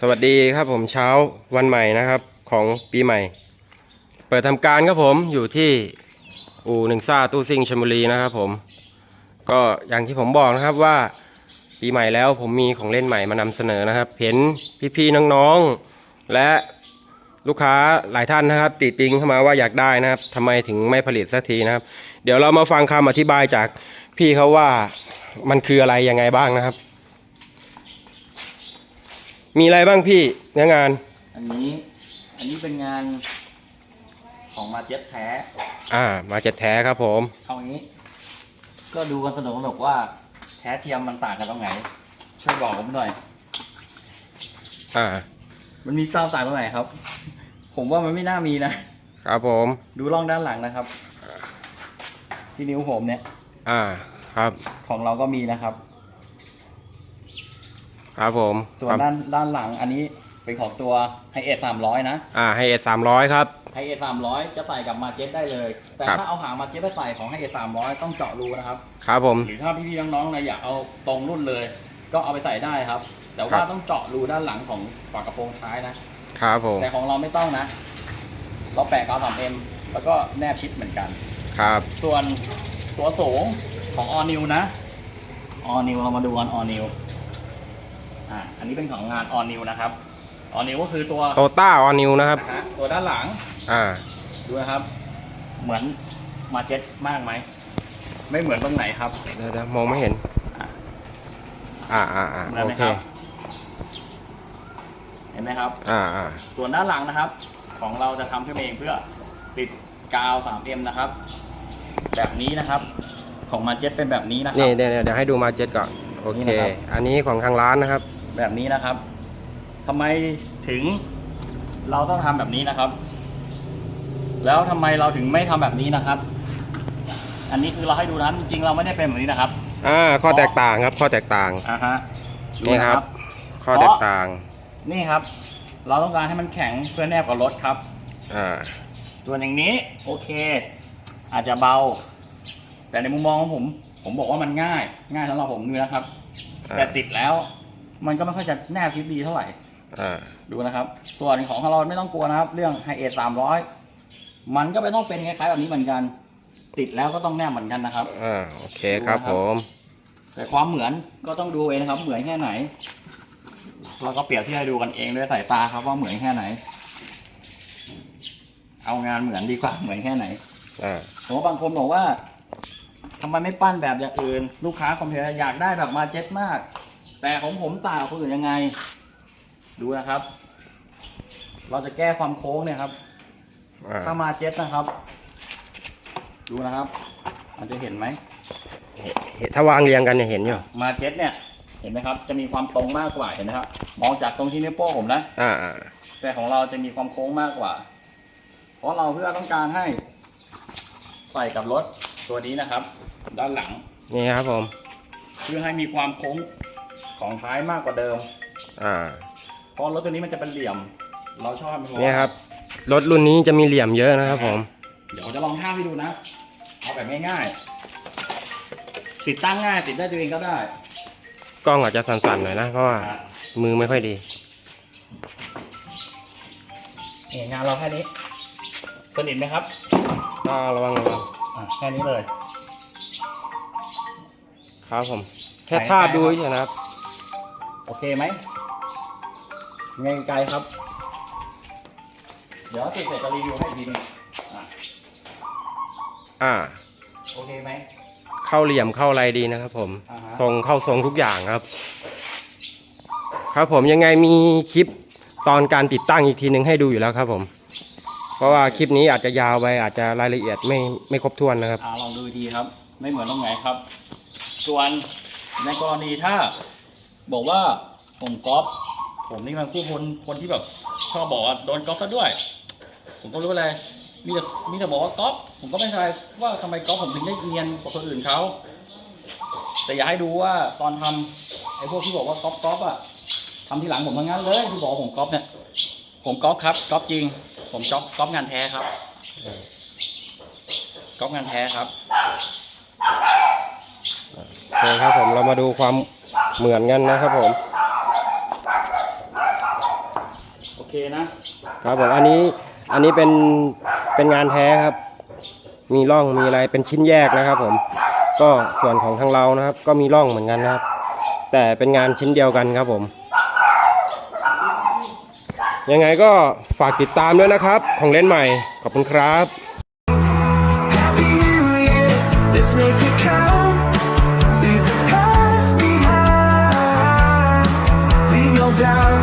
สวัสดีครับผมเช้าวันใหม่นะครับของปีใหม่ เปิดทำการครับผมอยู่ที่อู่หนึ่งซ่าตู้ซิ่งชลบุรีนะครับผม ก็อย่างที่ผมบอกนะครับว่าปีใหม่แล้วผมมีของเล่นใหม่มานำเสนอนะครับ เห็นพี่ๆน้องๆ และลูกค้าหลายท่านนะครับ ติดติงเข้ามาว่าอยากได้นะครับทำไมถึงไม่ผลิตสักทีนะครับ เดี๋ยวเรามาฟังคำอธิบายจากพี่เขาว่ามันคืออะไรยังไงบ้างนะครับ มีอะไรบ้างพี่เนื้องาน อันนี้อันนี้เป็นงานของมาเจ็ตแท้อ่า มาเจ็ดแท้ครับผม เอางี้ ก็ดูกันสนุกสนุกว่าแท้เทียมมันต่างกันตรงไหน ช่วยบอกผมหน่อย อ่า มันมีความต่างตรงไหนครับ ผมว่ามันไม่น่ามีนะครับผม ดูร่องด้านหลังนะครับ ที่นิ้วผมเนี่ย อ่า ครับ ของเราก็มีนะครับ ครับผมส่วนด้านด้านหลังอันนี้เป็นของตัวไฮเอทสามร้อยนะอ่าให้เอสามร้อยครับไฮเอสามร้อยจะใส่กับมาเจ็ตได้เลย แต่ครับถ้าเอาหางมาเจ็ตไปใส่ของไฮเอสามร้อยต้องเจาะรูนะครับครับผมหรือถ้าพี่ๆน้องๆนะอยากเอาตรงรุ่นเลย ก็เอาไปใส่ได้ครับ แต่ครัว่าบต้องเจาะรูด้านหลังของฝากระโปรงท้ายนะครับผมแต่ของเราไม่ต้องนะ เราแปะกาวสามเอ็มแล้วก็แนบชิดเหมือนกันครับ ส่วนตัวสูงของออนิวนะออนิวเรามาดูกันออนิว อ่าอันนี้เป็นของงานออนิวนะครับออนิวก็คือตัวโตต้าออนิวนะครับ นะฮะตัวด้านหลังอ่า ดูนะครับ เหมือนมาเจ็ตมากไหมไม่เหมือนตรงไหนครับ เดี๋ยวเดี๋ยวมองไม่เห็น อ่าอ่าอ่าเหมือนโอไหมเค ครับ เห็นไหมครับ อ่าอ่าส่วนด้านหลังนะครับ ของเราจะทำขึ้นมาเองเพื่อติดกาว 3M นะครับ แบบนี้นะครับ ของมาเจ็ตเป็นแบบนี้นะครันี่บ เดี๋ยวเดี๋ยวเดี๋ยวให้ดูมาเจ็ดก่อน โอเค นี่นะครับ อันนี้ของทางร้านนะครับ แบบนี้นะครับทำไมถึงเราต้องทำแบบนี้นะครับ แล้วทำไมเราถึงไม่ทำแบบนี้นะครับ อันนี้คือเราให้ดูนะจริงๆเราไม่ได้เป็นแบบนี้นะครับ อ่า ข้อแตกต่างครับ ข้อแตกต่างอ่าฮะดูนี่นะครับ ข้อแตกต่าง นี่ครับ เราต้องการให้มันแข็งเพื่อแนบกับรถครับ อ่าส่วนอย่างนี้โอเค อาจจะเบา แต่ในมุมมองของผม ผมบอกว่ามันง่าย ง่ายสำหรับผมดูนะครับอ่าแต่ติดแล้ว มันก็ไม่ค่อยจะแนบชิดดีเท่าไหร่ อ่า ดูนะครับ ส่วนของเราไม่ต้องกลัวนะครับ เรื่องไฮเอทสามร้อยมันก็ไม่ต้องเป็นคล้ายๆแบบนี้เหมือนกัน ติดแล้วก็ต้องแนบเหมือนกันนะครับ อ่า โอเคครับผม แต่ความเหมือนก็ต้องดูเองนะครับ เหมือนแค่ไหนเราก็เปรียบเทียบให้ดูกันเองด้วยสายตาครับว่าเหมือนแค่ไหน เอางานเหมือนดีกว่าเหมือนแค่ไหนอ่าผมว่าบางคนบอกว่าทำไมไม่ปั้นแบบอย่างอื่น ลูกค้าคอมเพลนอยากได้แบบมาเจ็ตมาก แต่ของผมต่างกับคนอื่นยังไง ดูนะครับ เราจะแก้ความโค้งเนี่ยครับ อ่าถ้ามาเจ็ตนะครับ ดูนะครับ มันจะเห็นไหม เห็นถ้าวางเรียงกันเนี่ยเห็นอยู่มาเจ็ตเนี่ย เห็นไหมครับ จะมีความตรงมากกว่าเห็นไหมครับ มองจากตรงที่นิ้วโป้งผมนะ อ่าอ่าแต่ของเราจะมีความโค้งมากกว่า เพราะเราเพื่อต้องการให้ ใส่กับรถตัวนี้นะครับ ด้านหลัง นี่ครับผม เพื่อให้มีความโค้ง ของท้ายมากกว่าเดิม อ่า เพราะรถตัวนี้มันจะเป็นเหลี่ยม เราชอบมันเพาะเนี่ยครับ รถรุ่นนี้จะมีเหลี่ยมเยอะนะครับผม เดี๋ยวผมจะลองท่าให้ดูนะ เอาแบบง่ายๆติดตั้งง่ายติดได้ตัวเองก็ได้ กล้องอาจจะสั่นๆหน่อยนะเพราะว่าอะ มือไม่ค่อยดี นี่งานเราแค่นี้สนิทไหมครับอ่าระวังระวังอะแค่นี้เลย ครับผม แค่ใส่ทาบไปดูครับเฉยๆนะครับ โอเคไหมไงไกลครับ เดี๋ยวติดเสร็จจะรีวิวให้อีกทีหนึงอะอ่า โอเคไหม เข้าเหลี่ยมเข้าอะไรดีนะครับผม อ่าฮะ ทรงเข้าทรงทุกอย่างครับ ครับผมยังไงมีคลิปตอนการติดตั้งอีกทีหนึ่งให้ดูอยู่แล้วครับผม เพราะว่าคลิปนี้อาจจะยาวไปอาจจะรายละเอียดไม่ไม่ครบถ้วนนะครับ อ่าลองดูอีกทีครับ ไม่เหมือนตรงไหนครับ ส่วนในกรณีถ้า บอกว่าผมก๊อปผมนี่มันผู้คนคนที่แบบชอบบอกว่าโดนก๊อปซะด้วย ผมก็รู้อะไรมีแต่มีแต่บอกว่าก๊อปผมก็ไม่เข้าใจว่าทำไมก๊อปผมถึงได้เนียนกว่าคนอื่นเขาแต่อยากให้ดูว่าตอนทำไอ้พวกที่บอกว่าก๊อปก๊อปอะทำทีหลังผมทั้งนั้นเลยที่บอกว่าผมก๊อปเนี่ย ผมก๊อปครับก๊อปจริง ผมก๊อปก๊อปงานแท้ครับก๊อปงานแท้ครับ โอเคครับผมเรามาดูความ เหมือนกันนะครับผมนะ ครับผมอันนี้อันนี้เป็นเป็นงานแท้ครับ มีร่องมีอะไรเป็นชิ้นแยกนะครับ ผม ก็ส่วนของทางเรานะครับ ก็มีร่องเหมือนกันนะครับ แต่เป็นงานชิ้นเดียวกันครับผม ยังไงก็ฝากติดตามด้วยนะครับ ของเล่นใหม่ขอบคุณครับ Happy New Year, let's make it count. Doubt.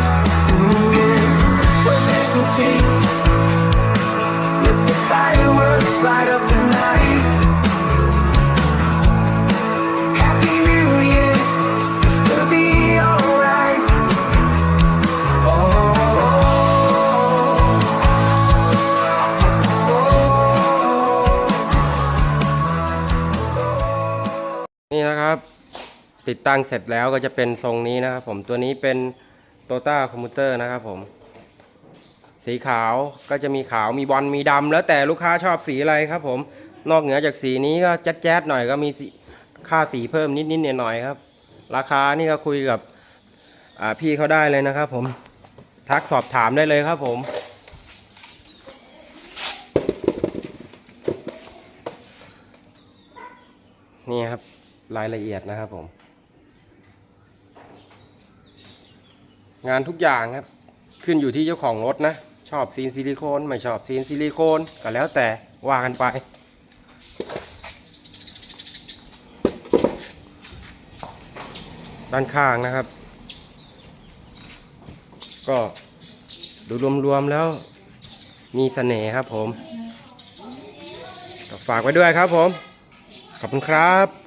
Ooh, yeah. What there's no sing. Let the fireworks light up the night. Happy New Year, it's gonna be alright. Oh, oh, oh, oh. นี่นะครับ ติดตั้งเสร็จแล้วก็จะเป็นทรงนี้นะครับผมตัวนี้เป็น โตต้าคอมพิวเตอร์นะครับผม สีขาวก็จะมีขาวมีบอลมีดำแล้วแต่ลูกค้าชอบสีอะไรครับผม นอกเหนือจากสีนี้ก็แจ๊ดแจ๊ดๆหน่อยก็มีสีค่าสีเพิ่มนิดๆหน่อยๆครับ ราคานี่ก็คุยกับพี่เขาได้เลยนะครับผม ทักสอบถามได้เลยครับผมนี่ครับรายละเอียดนะครับผม งานทุกอย่างครับ ขึ้นอยู่ที่เจ้าของรถนะ ชอบซีนซิลิโคนไม่ชอบซีนซิลิโคนก็แล้วแต่ว่ากันไปด้านข้างนะครับ ก็ดูรวมๆแล้วมีเสน่ห์ครับผมฝากไว้ด้วยครับผม ขอบคุณครับ